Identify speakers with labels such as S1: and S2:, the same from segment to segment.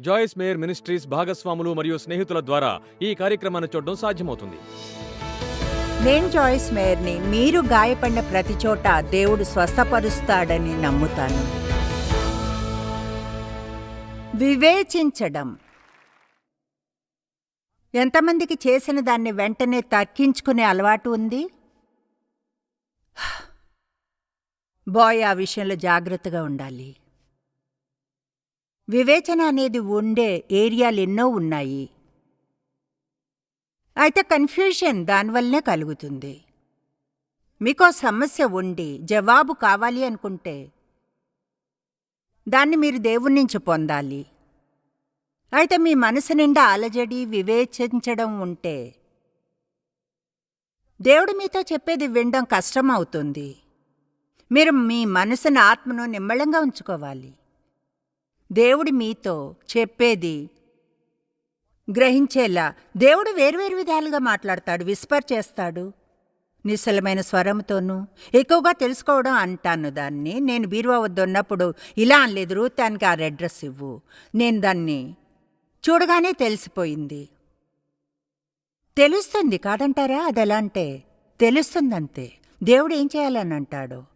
S1: జాయిస్ mayor ministries భాగస్వాములు మరియు స్నేహితుల ద్వారా ఈ కార్యక్రమాన్ని చూడడం సాధ్యమవుతుంది.
S2: నేను జాయిస్ మేయర్ని మీరు గాయపడిన ప్రతి చోట దేవుడు స్వస్థపరుస్తాడని నమ్ముతాను. వివేచించడం. ఎంతమందికి చేసిన దాన్ని వెంటనే తర్కించుకునే అలవాటు ఉంది? బాయ్ ఆ విషయంలో జాగ్రత్తగా ఉండాలి. వివేచన అనేది ఉండే ఏరియాలు ఎన్నో ఉన్నాయి. అయితే కన్ఫ్యూషన్ దానివల్లనే కలుగుతుంది. మీకో సమస్య ఉండి జవాబు కావాలి అనుకుంటే దాన్ని మీరు దేవుడి నుంచి పొందాలి. అయితే మీ మనసు నిండా అలజడి వివేచించడం ఉంటే దేవుడు మీతో చెప్పేది వినడం కష్టం అవుతుంది మీరు మీ మనసును ఆత్మను నిమ్మళంగా ఉంచుకోవాలి. దేవుడు మీతో చెప్పేది గ్రహించేలా. దేవుడు వేర్వేరు విధాలుగా మాట్లాడతాడు విస్పర్ చేస్తాడు. నిశ్చలమైన స్వరంతోనూ ఎక్కువగా తెలుసుకోవడం అంటాను దాన్ని. నేను బీరువా వద్ద ఉన్నప్పుడు ఇలా అనలేదు రూతానికి ఆ రెడ్ డ్రెస్ ఇవ్వు. నేను దాన్ని చూడగానే తెలిసిపోయింది. తెలుస్తుంది కాదంటారా? అది ఎలా అంటే తెలుస్తుందంతే. దేవుడు ఏం చేయాలని అంటాడు?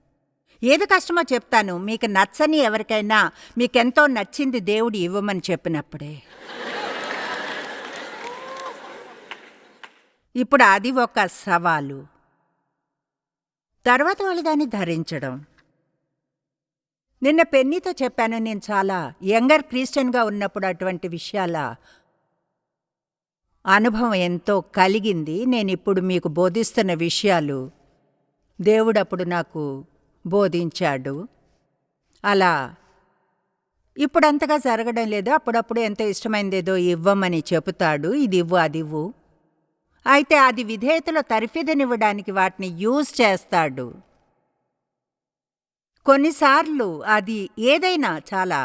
S2: ఏది కష్టమో చెప్తాను. మీకు నచ్చని ఎవరికైనా మీకెంతో నచ్చింది దేవుడు ఇవ్వమని చెప్పినప్పుడే. ఇప్పుడు అది ఒక సవాలు. తర్వాత వాళ్ళు దాన్ని ధరించడం. నిన్న పెన్నీతో చెప్పాను నేను చాలా యంగర్ క్రిస్టియన్గా ఉన్నప్పుడు అటువంటి విషయాల అనుభవం ఎంతో కలిగింది. నేను ఇప్పుడు మీకు బోధిస్తున్న విషయాలు దేవుడప్పుడు నాకు బోధించాడు. అలా ఇప్పుడు అంతగా జరగడం లేదు అప్పుడప్పుడు ఎంతో ఇష్టమైందేదో ఇవ్వమని చెబుతాడు. ఇది ఇవ్వు అది ఇవ్వు. అయితే అది విధేయతలో తరిఫిదనివ్వడానికి వాటిని యూజ్ చేస్తాడు. కొన్నిసార్లు అది ఏదైనా చాలా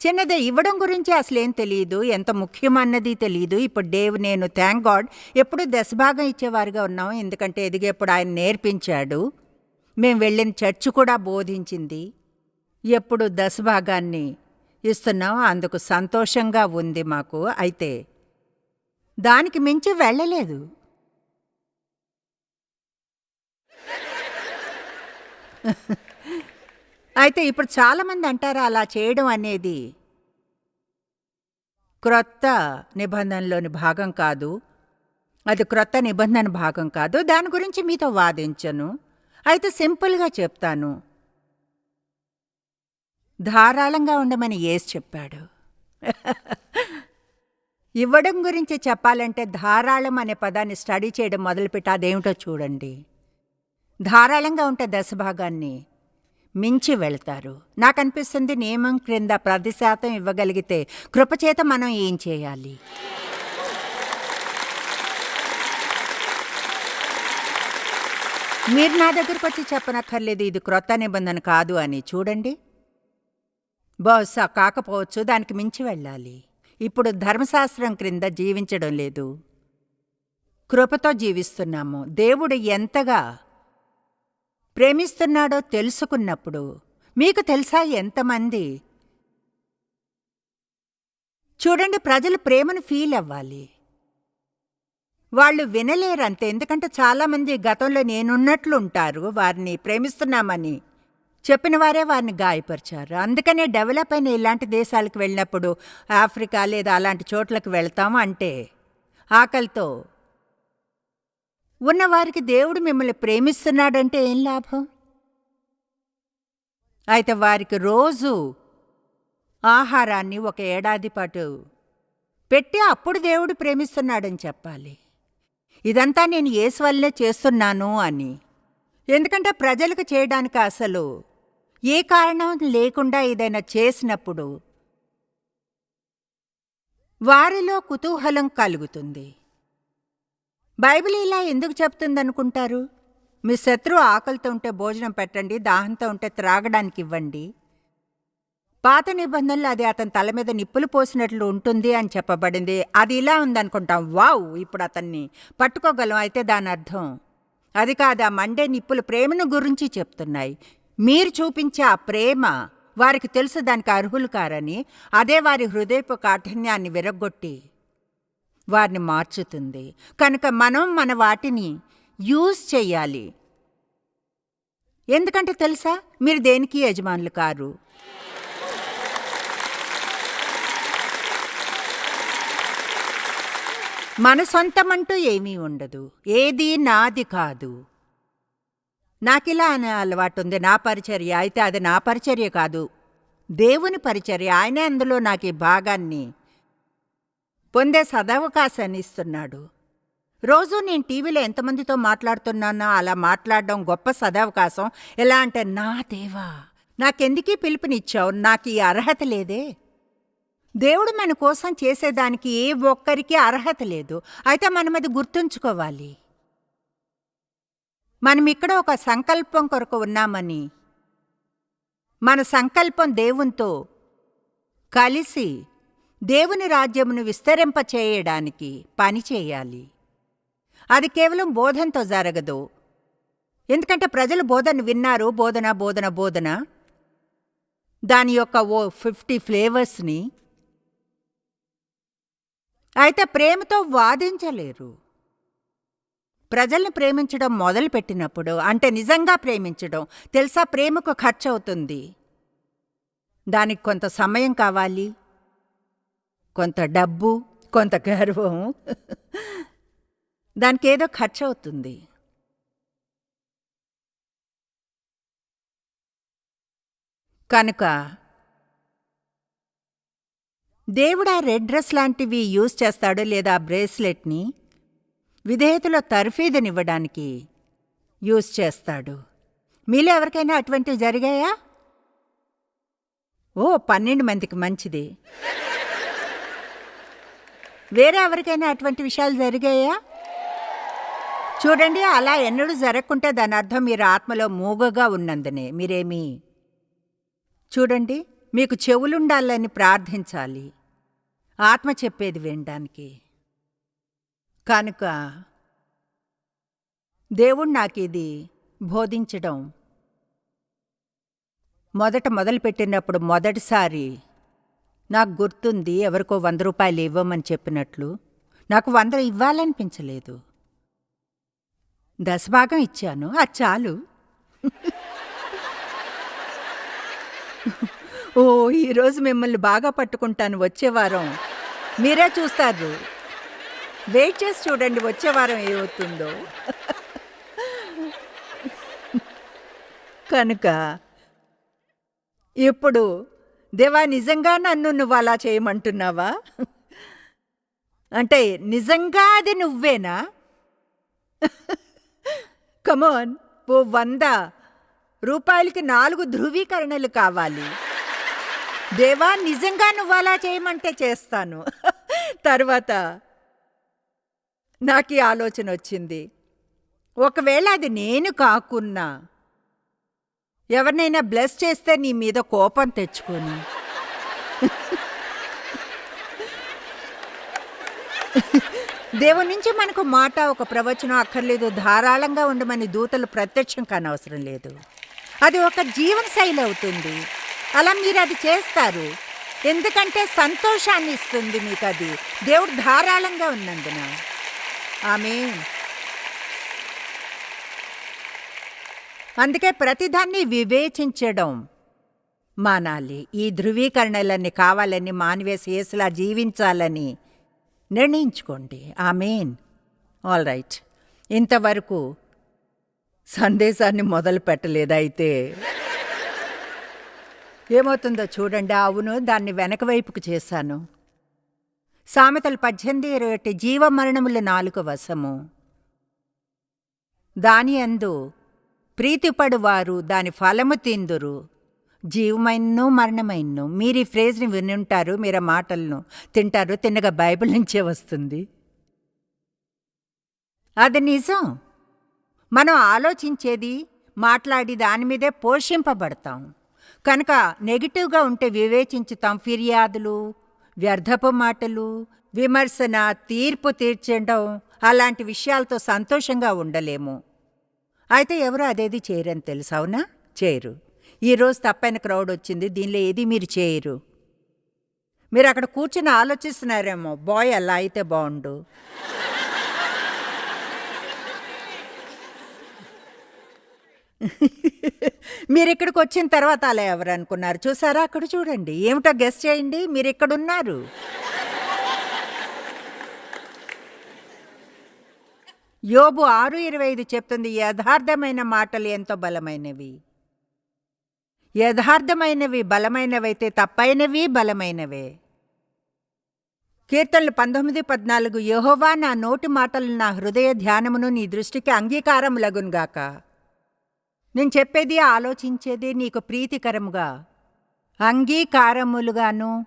S2: చిన్నదే ఇవ్వడం గురించి అసలేం తెలియదు ఎంత ముఖ్యమన్నది తెలియదు ఇప్పుడు డేవ్ నేను థ్యాంక్ గాడ్ ఎప్పుడు దశభాగం ఇచ్చేవారుగా ఉన్నాం ఎందుకంటే ఎదిగేప్పుడు ఆయన నేర్పించాడు. మేం వెళ్ళిన చర్చ్ కూడా బోధించింది. ఎప్పుడు దశభాగాన్ని ఇస్తున్నాం అందుకు సంతోషంగా ఉంది మాకు అయితే. దానికి మించి వెళ్ళలేదు. అయితే ఇప్పుడు చాలామంది అంటారు అలా చేయడం అనేది క్రొత్త నిబంధనలోని భాగం కాదు. అది క్రొత్త నిబంధన భాగం కాదు. దాని గురించి మీతో వాదించను. అయితే సింపుల్గా చెప్తాను. ధారాళంగా ఉండమని ఏస్ చెప్పాడు. ఇవ్వడం గురించి చెప్పాలంటే ధారాళం అనే పదాన్ని స్టడీ చేయడం మొదలుపెట్టి అదేమిటో చూడండి. ధారాళంగా ఉంటే దశభాగాన్ని మించి వెళ్తారు. నాకు అనిపిస్తుంది నియమం క్రింద ప్రతి శాతం ఇవ్వగలిగితే కృపచేత మనం ఏం చేయాలి? మీరు నా దగ్గరకు వచ్చి చెప్పనక్కర్లేదు ఇది క్రొత్త నిబంధన కాదు అని చూడండి. బహుశా కాకపోవచ్చు దానికి మించి వెళ్ళాలి. ఇప్పుడు ధర్మశాస్త్రం క్రింద జీవించడం లేదు. కృపతో జీవిస్తున్నాము. దేవుడు ఎంతగా ప్రేమిస్తున్నాడో తెలుసుకున్నప్పుడు మీకు తెలుసా ఎంతమంది? చూడండి ప్రజలు ప్రేమను ఫీల్ అవ్వాలి. వాళ్ళు వినలేరంతే. ఎందుకంటే చాలామంది గతంలో నేనున్నట్లుంటారు వారిని ప్రేమిస్తున్నామని చెప్పిన వారే వారిని గాయపరిచారు. అందుకనే డెవలప్ అయిన ఇలాంటి దేశాలకు వెళ్ళినప్పుడు ఆఫ్రికా లేదా అలాంటి చోట్లకు వెళ్తాం అంటే ఆకలితో. ఉన్నవారికి దేవుడు మిమ్మల్ని ప్రేమిస్తున్నాడంటే ఏం లాభం? అయితే వారికి రోజు ఆహారాన్ని ఒక ఏడాది పాటు పెట్టి అప్పుడు దేవుడు ప్రేమిస్తున్నాడని చెప్పాలి. ఇదంతా నేను యేసు వల్లే చేస్తున్నాను అని. ఎందుకంటే ప్రజలకు చేయడానికి అసలు ఏ కారణం లేకుండా ఏదైనా చేసినప్పుడు వారిలో కుతూహలం కలుగుతుంది. బైబిల్ ఇలా ఎందుకు చెప్తుందనుకుంటారు? మీ శత్రువు ఆకలితో ఉంటే భోజనం పెట్టండి దాహంతో ఉంటే త్రాగడానికి ఇవ్వండి పాత నిబంధనలు అది అతని తల మీద నిప్పులు పోసినట్లు ఉంటుంది అని చెప్పబడింది. అది ఇలా ఉందనుకుంటాం. వావ్! ఇప్పుడు అతన్ని పట్టుకోగలం. అయితే దాని అర్థం? అది కాదు ఆ మండే నిప్పులు ప్రేమను గురించి చెప్తున్నాయి. మీరు చూపించే ఆ ప్రేమ వారికి తెలుసు దానికి అర్హులు కారని. అదే వారి హృదయపు కాఠిన్యాన్ని విరగొట్టి వారిని మార్చుతుంది. కనుక మనం మన వాటిని యూజ్ చేయాలి ఎందుకంటే తెలుసా? మీరు దేనికి యజమానులు కారు? మన సొంతమంటూ ఏమీ ఉండదు. ఏది నాది కాదు. నాకిలా అనే అలవాటు ఉంది నా పరిచర్య అయితే అది నా పరిచర్య కాదు. దేవుని పరిచర్య. ఆయనే అందులో నాకు ఈ భాగాన్ని పొందే సదవకాశాన్ని ఇస్తున్నాడు. రోజు నేను టీవీలో ఎంతమందితో మాట్లాడుతున్నానో అలా మాట్లాడడం గొప్ప సదవకాశం. ఎలా అంటే నా దేవా నాకెందుకీ పిలుపునిచ్చావు? నాకు ఈ అర్హత లేదే. దేవుడు మన కోసం చేసేదానికి ఏ ఒక్కరికి అర్హత లేదు. అయితే మనం అది గుర్తుంచుకోవాలి. మనం ఇక్కడ ఒక సంకల్పం కొరకు ఉన్నామని. మన సంకల్పం దేవునితో కలిసి దేవుని రాజ్యమును విస్తరింపచేయడానికి పనిచేయాలి పని చేయాలి. అది కేవలం బోధనతో జరగదు. ఎందుకంటే ప్రజలు బోధన విన్నారు బోధన బోధన బోధన. దాని యొక్క ఓ ఫిఫ్టీ ఫ్లేవర్స్ని అయితే ప్రేమతో వాదించలేరు. ప్రజల్ని ప్రేమించడం మొదలుపెట్టినప్పుడు అంటే నిజంగా ప్రేమించడం తెలుసా ప్రేమకు ఖర్చు అవుతుంది దానికి కొంత సమయం కావాలి? కొంత డబ్బు కొంత గర్వం. దానికి ఏదో ఖర్చు అవుతుంది కనుక దేవుడా రెడ్ డ్రెస్ లాంటివి యూజ్ చేస్తాడు లేదా బ్రేస్లెట్ని? విధేయతలో తర్ఫీదునివ్వడానికి యూజ్ చేస్తాడు. మీలో ఎవరికైనా అటువంటివి జరిగాయా? ఓ పన్నెండు మందికి మంచిది. వేరే ఎవరికైనా అటువంటి విషయాలు జరిగాయా? చూడండి అలా ఎన్నడూ జరగకుంటే దాని అర్థం మీరు ఆత్మలో మూగగా ఉన్నందునే. మీరేమీ? చూడండి మీకు చెవులుండాలని ప్రార్థించాలి. ఆత్మ చెప్పేది వినడానికి. కనుక దేవుడు నాకు ఇది బోధించడం. మొదట మొదలుపెట్టినప్పుడు మొదటిసారి నాకు గుర్తుంది ఎవరికో వంద రూపాయలు ఇవ్వమని చెప్పినట్లు. నాకు వంద ఇవ్వాలనిపించలేదు. దశభాగం ఇచ్చాను. అది చాలు. ఓ ఈరోజు మిమ్మల్ని బాగా పట్టుకుంటాను వచ్చే వారం. మీరే చూస్తారు. వెయిట్ చేసి చూడండి వచ్చే వారం ఏమవుతుందో. కనుక ఇప్పుడు దేవా నిజంగా నన్ను నువ్వు అలా చేయమంటున్నావా? అంటే నిజంగా అది నువ్వేనా? కమోన్ ఓ వంద రూపాయలకి నాలుగు ధృవీకరణలు కావాలి. దేవా నిజంగా నువ్వు అలా చేయమంటే చేస్తాను. తర్వాత నాకు ఈ ఆలోచన వచ్చింది. ఒకవేళ అది నేను కాకున్నా ఎవరినైనా బ్లెస్ చేస్తే నీ మీద కోపం తెచ్చుకొని. దేవుని నుంచి మనకు మాట ఒక ప్రవచనం అక్కర్లేదు. ధారాళంగా ఉండమని దూతలు ప్రత్యక్షం కానవసరం లేదు. అది ఒక జీవన శైలి అవుతుంది. అలా మీరు అది చేస్తారు. ఎందుకంటే సంతోషాన్ని ఇస్తుంది మీకు అది. దేవుడు ధారాళంగా ఉన్నందున. ఆమె అందుకే ప్రతిదాన్ని వివేచించడం మానాలి. ఈ ధృవీకరణలన్నీ కావాలని మానివేసి ఏసులా జీవించాలని నిర్ణయించుకోండి. ఆమెన్. All right. ఇంతవరకు సందేశాన్ని మొదలు పెట్టలేదైతే ఏమవుతుందో చూడండి. అవును దాన్ని వెనక వైపుకు చేశాను. సామెతలు పద్దెనిమిది ఇరవై ఒకటి జీవమరణములు నాలుగు వశము. దాని అందు ప్రీతిపడువారు దాని ఫలము తిందురు. జీవమైనను మరణమైనను. మీరు ఈ ఫ్రేజ్ని వినుంటారు మీరు ఆ మాటలను తింటారు తిన్నగా బైబిల్ నుంచే వస్తుంది. అది నిజం. మనం ఆలోచించేది మాట్లాడి దాని మీదే పోషింపబడతాం. కనుక నెగిటివ్గా ఉంటే వివేచించుతాం ఫిర్యాదులు వ్యర్థపు మాటలు విమర్శన తీర్పు తీర్చడం అలాంటి విషయాలతో సంతోషంగా ఉండలేము. అయితే ఎవరు అదేది చేయరని తెలుసు అవునా? చేయరు. ఈరోజు తప్పైన క్రౌడ్ వచ్చింది దీనిలో ఏది మీరు చేయరు. మీరు అక్కడ కూర్చుని ఆలోచిస్తున్నారేమో బాయ్ అలా అయితే బాగుండు మీరు ఇక్కడికి వచ్చిన తర్వాత అలా ఎవరు అనుకున్నారు చూసారా? అక్కడ చూడండి. ఏమిటో గెస్ట్ చేయండి. మీరు ఇక్కడ ఉన్నారు యోబు ఆరు ఇరవై ఐదు చెప్తుంది యథార్థమైన మాటలు ఎంతో బలమైనవి. యథార్థమైనవి బలమైనవైతే తప్పైనవి బలమైనవే. కీర్తనలు పంతొమ్మిది పద్నాలుగు యహోవా నా నోటి మాటలు నా హృదయ ధ్యానమును నీ దృష్టికి అంగీకారం లగున్గాక నేను చెప్పేది ఆలోచించేది నీకు ప్రీతికరముగా అంగీకారములుగాను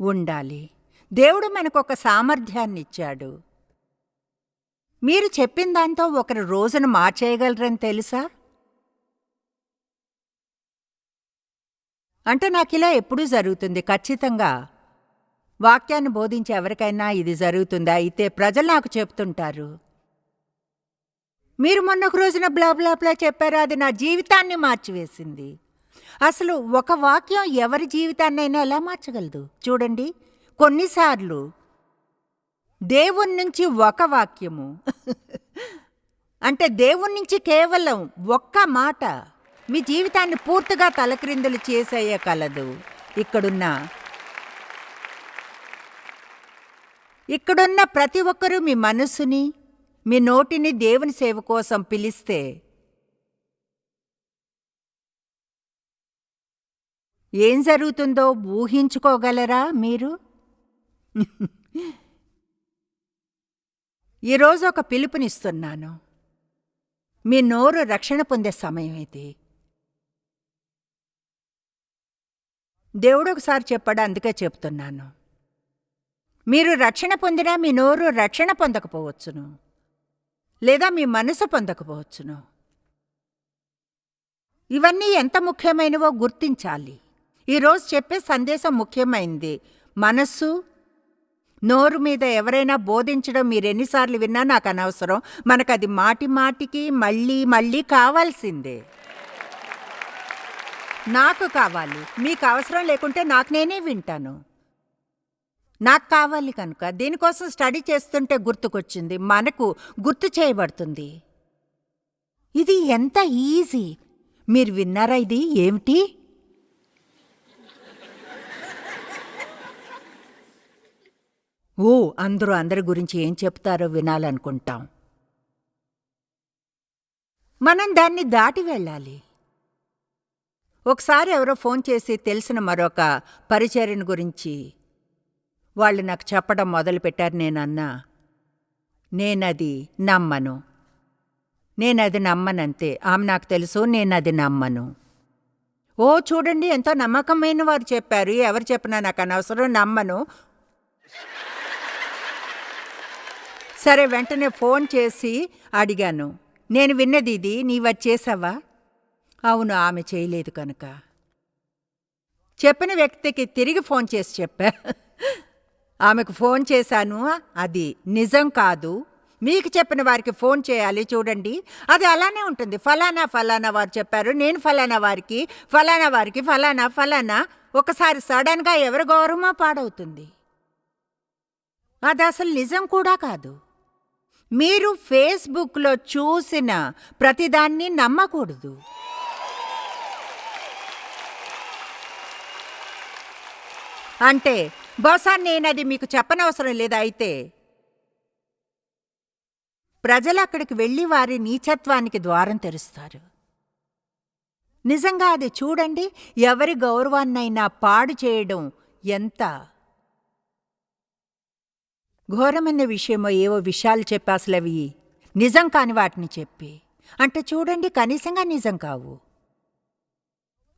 S2: ఉండాలి. దేవుడు మనకు ఒక సామర్థ్యాన్ని ఇచ్చాడు మీరు చెప్పిన దాంతో ఒకరు రోజును మార్చేయగలరని తెలుసా? అంటే నాకు ఇలా ఎప్పుడూ జరుగుతుంది. ఖచ్చితంగా వాక్యాన్ని బోధించే ఎవరికైనా ఇది జరుగుతుందా? అయితే ప్రజలు నాకు చెప్తుంటారు. మీరు మొన్న ఒక రోజున బ్లా బ్లా బ్లా చెప్పారు అది నా జీవితాన్ని మార్చివేసింది. అసలు ఒక వాక్యం ఎవరి జీవితాన్నైనా ఎలా మార్చగలదు? చూడండి కొన్నిసార్లు దేవుని నుంచి ఒక వాక్యము అంటే దేవుని నుంచి కేవలం ఒక్క మాట మీ జీవితాన్ని పూర్తిగా తలక్రిందులు చేసేయ కలదు. ఇక్కడున్న ఇక్కడున్న ప్రతి ఒక్కరూ మీ మనసుని మీ నోటిని దేవుని సేవ కోసం పిలిస్తే ఏం జరుగుతుందో ఊహించుకోగలరా మీరు? ఈరోజు ఒక పిలుపునిస్తున్నాను. మీ నోరు రక్షణ పొందే సమయం ఇది. దేవుడు ఒకసారి చెప్పాడు అందుకే చెప్తున్నాను. మీరు రక్షణ పొందినా మీ నోరు రక్షణ పొందకపోవచ్చును. లేదా మీ మనసు పొందకపోవచ్చును. ఇవన్నీ ఎంత ముఖ్యమైనవో గుర్తించాలి. ఈరోజు చెప్పే సందేశం ముఖ్యమైంది. మనస్సు నోరు మీద ఎవరైనా బోధించడం మీరు ఎన్నిసార్లు విన్నా నాకు అనవసరం. మనకది అది మాటి మాటికి మళ్ళీ మళ్ళీ కావాల్సిందే. నాకు కావాలి. మీకు అవసరం లేకుంటే నాకు నేనే వింటాను. నాకు కావాలి కనుక దీనికోసం స్టడీ చేస్తుంటే గుర్తుకొచ్చింది మనకు గుర్తు చేయబడుతుంది. ఇది ఎంత ఈజీ. మీరు విన్నారా ఇది? ఏమిటి? ఓ అందరూ అందరి గురించి ఏం చెప్తారో వినాలనుకుంటాం. మనం దాన్ని దాటి వెళ్ళాలి. ఒకసారి ఎవరో ఫోన్ చేసి తెలిసిన మరొక పరిచర్యను గురించి వాళ్ళు నాకు చెప్పడం మొదలుపెట్టారు నేనన్నా నేనది నమ్మను. నేనది నమ్మనంతే. ఆమె నాకు తెలుసు నేనది నమ్మను. ఓ చూడండి ఎంతో నమ్మకమైన వారు చెప్పారు. ఎవరు చెప్పినా నాకు అనవసరం నమ్మను. సరే వెంటనే ఫోన్ చేసి అడిగాను. నేను విన్నది ఇది నీవది చేసావా? అవును ఆమె చేయలేదు కనుక. చెప్పిన వ్యక్తికి తిరిగి ఫోన్ చేసి చెప్పా. ఆమెకు ఫోన్ చేశాను. అది నిజం కాదు. మీకు చెప్పిన వారికి ఫోన్ చేయాలి చూడండి. అది అలానే ఉంటుంది. ఫలానా ఫలానా వారు చెప్పారు. నేను ఫలానా వారికి ఫలానా వారికి ఫలానా ఫలానా. ఒకసారి సడన్గా ఎవరి గౌరవమో పాడవుతుంది. అది అసలు నిజం కూడా కాదు. మీరు ఫేస్బుక్లో చూసిన ప్రతిదాన్ని నమ్మకూడదు. అంటే బహుశా నేనది మీకు చెప్పనవసరం లేదా అయితే? ప్రజలు అక్కడికి వెళ్ళి వారి నీచత్వానికి ద్వారం తెరుస్తారు. నిజంగా అది చూడండి ఎవరి గౌరవాన్నైనా పాడు చేయడం ఎంత ఘోరమైన విషయమో ఏవో విషయాలు చెప్పి అసలు అవి నిజం కాని వాటిని చెప్పి. అంటే చూడండి కనీసంగా నిజం కావు.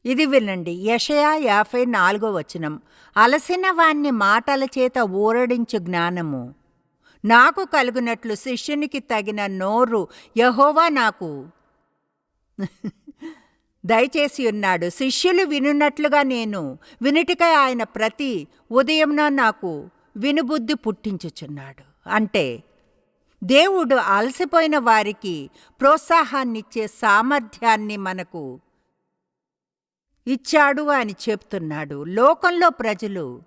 S2: ఇది వినండి. యషయా యాభై నాలుగో వచనం. అలసిన వాణ్ణి మాటల చేత ఊరడించు జ్ఞానము. నాకు కలుగునట్లు శిష్యునికి తగిన నోరు యహోవా నాకు. దయచేసి ఉన్నాడు. శిష్యులు వినున్నట్లుగా నేను వినుటికై ఆయన ప్రతి ఉదయంన నాకు వినుబుద్ధి పుట్టించుచున్నాడు. అంటే దేవుడు అలసిపోయిన వారికి ప్రోత్సాహాన్నిచ్చే సామర్థ్యాన్ని మనకు ఇచ్చాడు అని చెప్తున్నాడు. లోకంలో ప్రజలు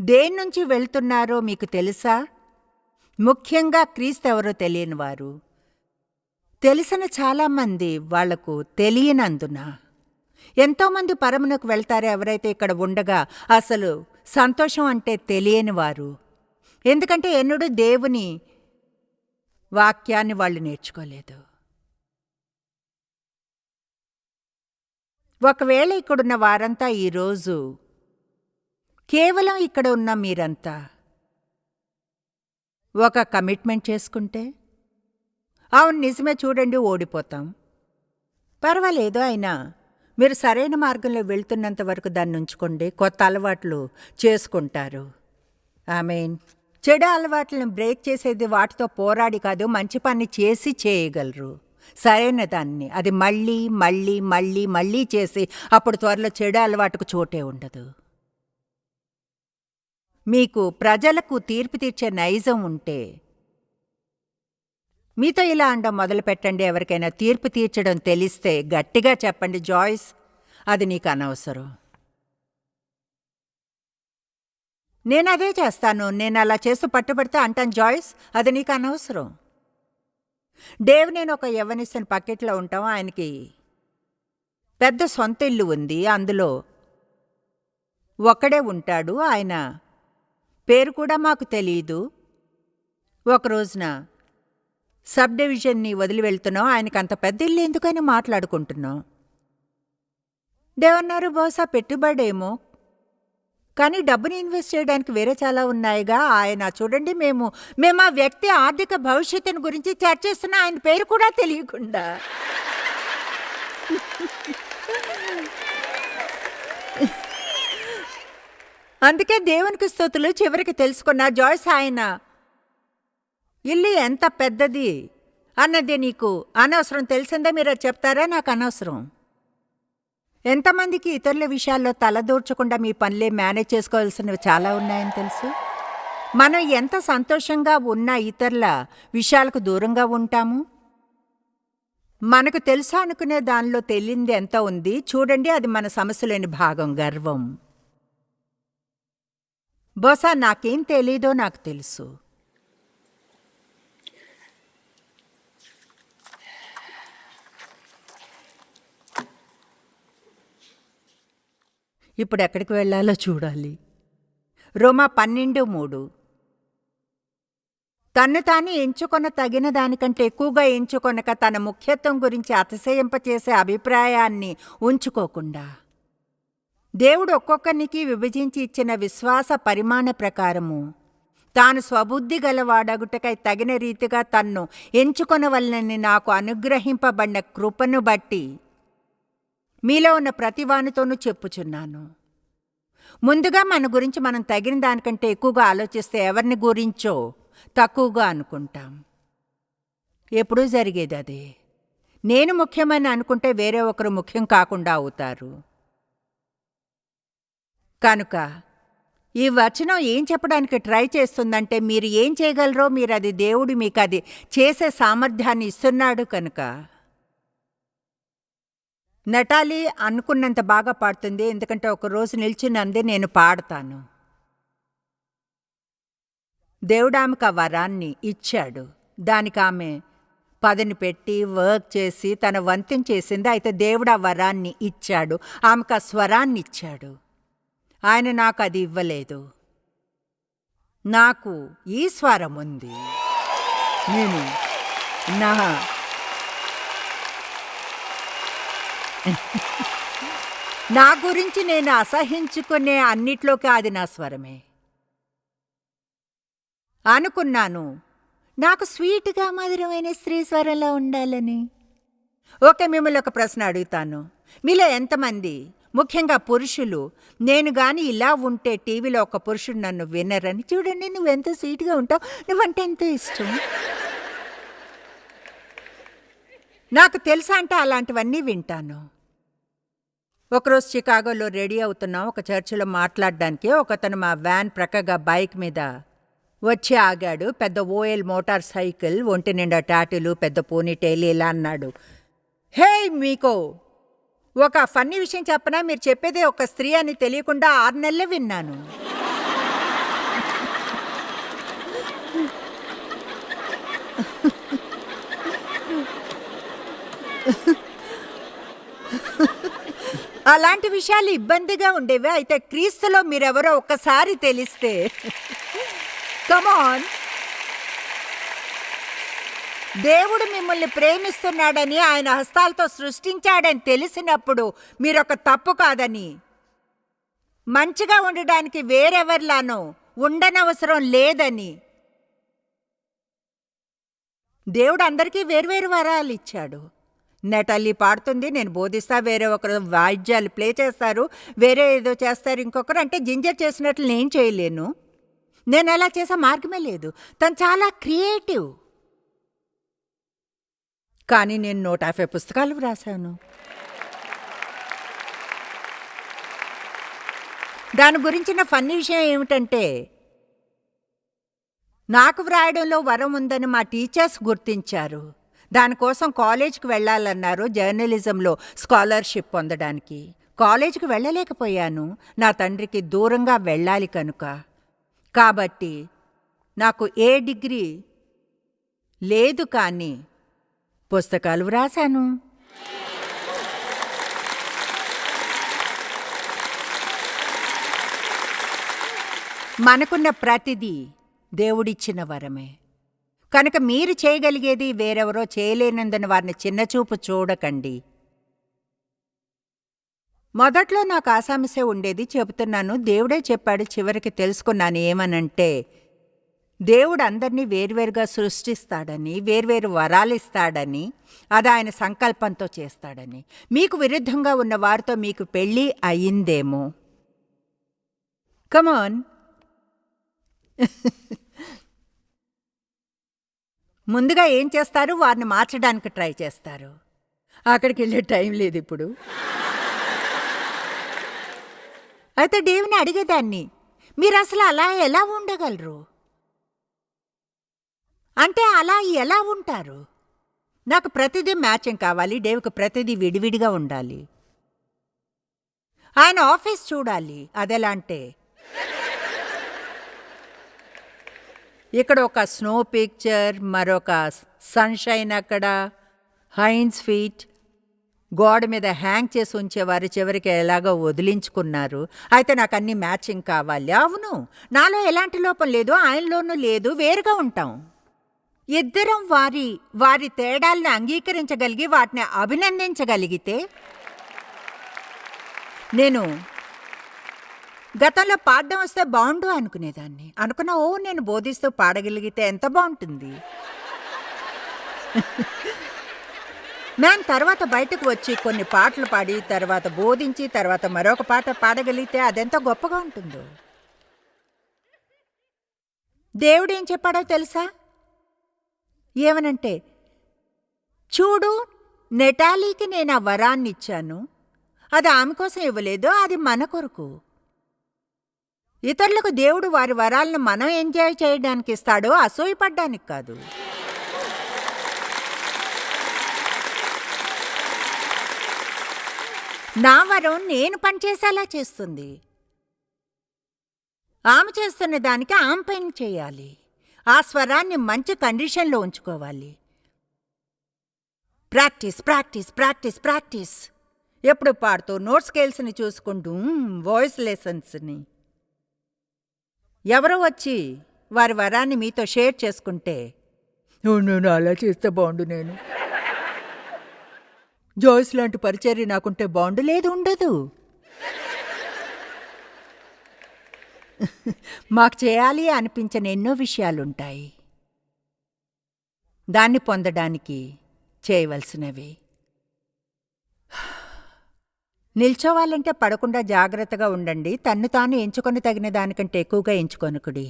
S2: దేన్నుంచి వెళ్తున్నారో మీకు తెలుసా? ముఖ్యంగా క్రీస్తు ఎవరో తెలియని వారు తెలిసిన చాలామంది వాళ్ళకు తెలియనందున. ఎంతోమంది పరమునకు వెళ్తారో ఎవరైతే ఇక్కడ ఉండగా అసలు సంతోషం అంటే తెలియని వారు ఎందుకంటే ఎన్నడూ దేవుని వాక్యాన్ని వాళ్ళు నేర్చుకోలేదు. ఒకవేళ ఇక్కడున్న వారంతా ఈరోజు కేవలం ఇక్కడ ఉన్న మీరంతా ఒక కమిట్మెంట్ చేసుకుంటే? అవును నిజమే చూడండి ఓడిపోతాం. పర్వాలేదు అయినా మీరు సరైన మార్గంలో వెళ్తున్నంత వరకు దాన్ని ఉంచుకోండి. కొత్త అలవాట్లు చేసుకుంటారు. మీన్ చెడు అలవాట్లను బ్రేక్ చేసేది వాటితో పోరాడి కాదు మంచి పని చేసి చేయగలరు. సరైన దాన్ని. అది మళ్ళీ మళ్ళీ మళ్ళీ మళ్ళీ చేసి అప్పుడు త్వరలో చెడు అలవాటుకు చోటే ఉండదు. మీకు ప్రజలకు తీర్పు తీర్చే నైజం ఉంటే మీతో ఇలా అండం మొదలు పెట్టండి. ఎవరికైనా తీర్పు తీర్చడం తెలిస్తే గట్టిగా చెప్పండి జాయిస్ అది నీకు అనవసరం. నేను అదే చేస్తాను. నేను అలా చేస్తూ పట్టుబడితే అంటాను జాయిస్ అది నీకు అనవసరం. డేవ్ నేను ఒక యవ్వనిస్తున్న పకెట్లో ఉంటాం ఆయనకి పెద్ద సొంత ఇల్లు ఉంది అందులో ఒక్కడే ఉంటాడు ఆయన పేరు కూడా మాకు తెలియదు ఒక రోజున సబ్ డివిజన్ని వదిలి వెళ్తున్నాం ఆయనకి అంత పెద్ద ఇల్లు ఎందుకని మాట్లాడుకుంటున్నాం. దేవన్నారు బహుశా పెట్టుబడేమో కానీ డబ్బుని ఇన్వెస్ట్ చేయడానికి వేరే చాలా ఉన్నాయిగా. ఆయన చూడండి మేము మేము ఆ వ్యక్తి ఆర్థిక భవిష్యత్తుని గురించి చర్చిస్తున్న ఆయన పేరు కూడా తెలియకుండా. అందుకే దేవునికి స్థుతులు చివరికి తెలుసుకున్న జాయిస్ ఆయన ఇల్లు ఎంత పెద్దది అన్నది నీకు అనవసరం. తెలిసిందే మీరు చెప్తారా? నాకు అనవసరం. ఎంతమందికి ఇతరుల విషయాల్లో తలదూర్చకుండా మీ పనులే మేనేజ్ చేసుకోవాల్సినవి చాలా ఉన్నాయని తెలుసు? మనం ఎంత సంతోషంగా ఉన్న ఇతరుల విషయాలకు దూరంగా ఉంటాము? మనకు తెలుసా అనుకునే దానిలో తెలియంది ఎంత ఉంది? చూడండి అది మన సమస్యలేని భాగం గర్వం. బహుశా నాకేం తెలీదో నాకు తెలుసు. ఇప్పుడు ఎక్కడికి వెళ్ళాలో చూడాలి. రోమా పన్నెండు మూడు. తన్ను తాను ఎంచుకొన తగిన దానికంటే ఎక్కువగా ఎంచుకొనక తన ముఖ్యత్వం గురించి అతిశయింపచేసే అభిప్రాయాన్ని ఉంచుకోకుండా. దేవుడు ఒక్కొక్కరికి విభజించి ఇచ్చిన విశ్వాస పరిమాణ ప్రకారము తాను స్వబుద్ధి గలవాడగుటకై తగిన రీతిగా తన్ను ఎంచుకొనవలనని నాకు అనుగ్రహింపబడిన కృపను బట్టి మీలో ఉన్న ప్రతివానితోనూ చెప్పుచున్నాను. ముందుగా మన గురించి మనం తగిన దానికంటే ఎక్కువగా ఆలోచిస్తే ఎవరిని గురించో తక్కువగా అనుకుంటాం. ఎప్పుడూ జరిగేది అదే. నేను ముఖ్యమని అనుకుంటే వేరే ఒకరు ముఖ్యం కాకుండా అవుతారు. కనుక ఈ వచనం ఏం చెప్పడానికి ట్రై చేస్తుందంటే మీరు ఏం చేయగలరో మీరు అది దేవుడు మీకు అది చేసే సామర్థ్యాన్ని ఇస్తున్నాడు కనుక. నటాలి అనుకున్నంత బాగా పాడుతుంది. ఎందుకంటే ఒకరోజు నిలిచినందే నేను పాడతాను. దేవుడు ఆమెకు ఆ వరాన్ని ఇచ్చాడు. దానికి ఆమె పదని పెట్టి వర్క్ చేసి తన వంతెన చేసింది. అయితే దేవుడు ఆ వరాన్ని ఇచ్చాడు. ఆమెకు ఆ స్వరాన్ని ఇచ్చాడు. ఆయన నాకు అది ఇవ్వలేదు. నాకు ఈ స్వరం ఉంది. నేను నా నా గురించి నేను అసహించుకునే అన్నిట్లోకి అది నా స్వరమే. అనుకున్నాను నాకు స్వీట్గా మధురమైన స్త్రీ స్వరంలో ఉండాలని. ఓకే మిమ్మల్ని ఒక ప్రశ్న అడుగుతాను. మీలో ఎంతమంది ముఖ్యంగా పురుషులు నేను గాని ఇలా ఉంటే టీవీలో ఒక పురుషుడు నన్ను వినరని చూడండి నువ్వెంత స్వీట్గా ఉంటావు నువ్వంటే ఎంత ఇష్టం? నాకు తెలుసా అంటే అలాంటివన్నీ వింటాను. ఒకరోజు చికాగోలో రెడీ అవుతున్నాం ఒక చర్చిలో మాట్లాడడానికి ఒకతను మా వ్యాన్ ప్రక్కగా బైక్ మీద వచ్చి ఆగాడు. పెద్ద ఓఎల్ మోటార్ సైకిల్ ఒంటి నిండా టాటిలు పెద్ద పోనీటైల్ ఇలా అన్నాడు. హే మీకు ఒక ఫన్నీ విషయం చెప్పనా? మీరు చెప్పేది ఒక స్త్రీ అని తెలియకుండా ఆరు నెలలు విన్నాను. అలాంటి విషయాలు ఇబ్బందిగా ఉండేవి. అయితే క్రీస్తులో మీరెవరో ఒక్కసారి తెలిస్తే. కమాన్ దేవుడు మిమ్మల్ని ప్రేమిస్తున్నాడని ఆయన హస్తాలతో సృష్టించాడని తెలిసినప్పుడు మీరొక తప్పు కాదని. మంచిగా ఉండడానికి వేరెవరిలానో ఉండనవసరం లేదని. దేవుడు అందరికీ వేర్వేరు వరాలు ఇచ్చాడు. నెటల్లి పాడుతుంది నేను బోధిస్తా వేరే ఒకరు వాయిద్యాలు ప్లే చేస్తారు వేరే ఏదో చేస్తారు ఇంకొకరు అంటే జింజర్ చేసినట్లు నేను చేయలేను. నేను అలా చేసే మార్గమే లేదు. తను చాలా క్రియేటివ్. కానీ నేను నూట యాభై పుస్తకాలు వ్రాసాను దాని గురించిన ఫన్నీ విషయం ఏమిటంటే నాకు వ్రాయడంలో వరం ఉందని మా టీచర్స్ గుర్తించారు. దానికోసం కాలేజీకి వెళ్ళాలన్నారు జర్నలిజంలో స్కాలర్షిప్ పొందడానికి. కాలేజీకి వెళ్ళలేకపోయాను. నా తండ్రికి దూరంగా వెళ్ళాలి కనుక. కాబట్టి నాకు ఏ డిగ్రీ లేదు కానీ పుస్తకాలు వ్రాశాను. మనకున్న ప్రతిదీ దేవుడిచ్చిన వరమే. కనుక మీరు చేయగలిగేది వేరెవరో చేయలేనందున వారిని చిన్నచూపు చూడకండి. మొదట్లో నాకు ఆశామిసే ఉండేది చెబుతున్నాను. దేవుడే చెప్పాడు చివరికి తెలుసుకున్నాను ఏమనంటే దేవుడు అందరినీ వేర్వేరుగా సృష్టిస్తాడని వేర్వేరు వరాలిస్తాడని అది ఆయన సంకల్పంతో చేస్తాడని. మీకు విరుద్ధంగా ఉన్న వారితో మీకు పెళ్ళి అయిందేమో. కమాన్ ముందుగా ఏం చేస్తారు? వారిని మార్చడానికి ట్రై చేస్తారు. అక్కడికి వెళ్ళే టైం లేదు ఇప్పుడు. అయితే డేవిని అడిగేదాన్ని మీరు అసలు అలా ఎలా ఉండగలరు? అంటే అలా ఎలా ఉంటారు? నాకు ప్రతిదీ మ్యాచింగ్ కావాలి డేవ్కి ప్రతిదీ విడివిడిగా ఉండాలి. ఆయన ఆఫీస్ చూడాలి అదెలా అంటే ఇక్కడ ఒక స్నో పిక్చర్ మరొక సన్షైన్ అక్కడ. హైన్స్ ఫీట్ గోడ మీద హ్యాంగ్ చేసి ఉంచేవారు చివరికి ఎలాగో వదిలించుకున్నారు. అయితే నాకు అన్ని మ్యాచింగ్ కావాలి. అవును నాలో ఎలాంటి లోపం లేదు ఆయనలోనూ లేదు వేరుగా ఉంటాం. ఇద్దరం వారి వారి తేడాల్ని అంగీకరించగలిగి వాటిని అభినందించగలిగితే నేను గతంలో పాడడం వస్తే బాగుండు అనుకునేదాన్ని. అనుకున్నా ఓ నేను బోధిస్తూ పాడగలిగితే ఎంత బాగుంటుంది? నేను తర్వాత బయటకు వచ్చి కొన్ని పాటలు పాడి తర్వాత బోధించి తర్వాత మరొక పాట పాడగలిగితే అదెంత గొప్పగా ఉంటుందో? దేవుడు ఏం చెప్పాడో తెలుసా? ఏమనంటే చూడు నెటాలీకి నేను ఆ వరాన్ని ఇచ్చాను అది ఆమె కోసం ఇవ్వలేదు అది మన కొరకు. ఇతరులకు దేవుడు వారి వరాలను మనం ఎంజాయ్ చేయడానికి ఇస్తాడో అసూయపడ్డానికి కాదు. నా వరం నేను పనిచేసేలా చేస్తుంది. ఆమె చేస్తున్న దానికి ఆమె చేయాలి. ఆ స్వరాన్ని మంచి కండిషన్లో ఉంచుకోవాలి. Practice practice practice practice. ఎప్పుడు పాడుతూ నోట్ స్కేల్స్ని చూసుకుంటూ వాయిస్ లెసన్స్ని. ఎవరో వచ్చి వారి వరాన్ని మీతో షేర్ చేసుకుంటే. "ఓ, నేను అలా చేస్తే బాగుండు నేను. జోయిస్ లాంటి పరిచర్య నాకుంటే బాగుండు లేదు ఉండదు. మాకు చేయాలి అనిపించని ఎన్నో విషయాలుంటాయి. దాన్ని పొందడానికి చేయవలసినవి. నిల్చోవాలంటే పడకుండా జాగ్రత్తగా ఉండండి. తన్ను తాను ఎంచుకొని తగిన దానికంటే ఎక్కువగా ఎంచుకొనుకుడి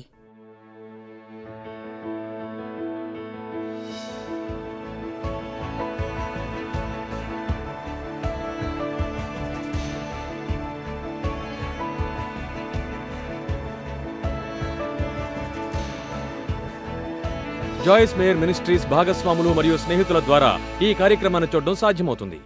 S1: జాయిస్ మేయర్ మినిస్ట్రీస్ భాగస్వాములు మరియు స్నేహితుల ద్వారా ఈ కార్యక్రమాన్ని చూడడం సాధ్యమవుతుంది.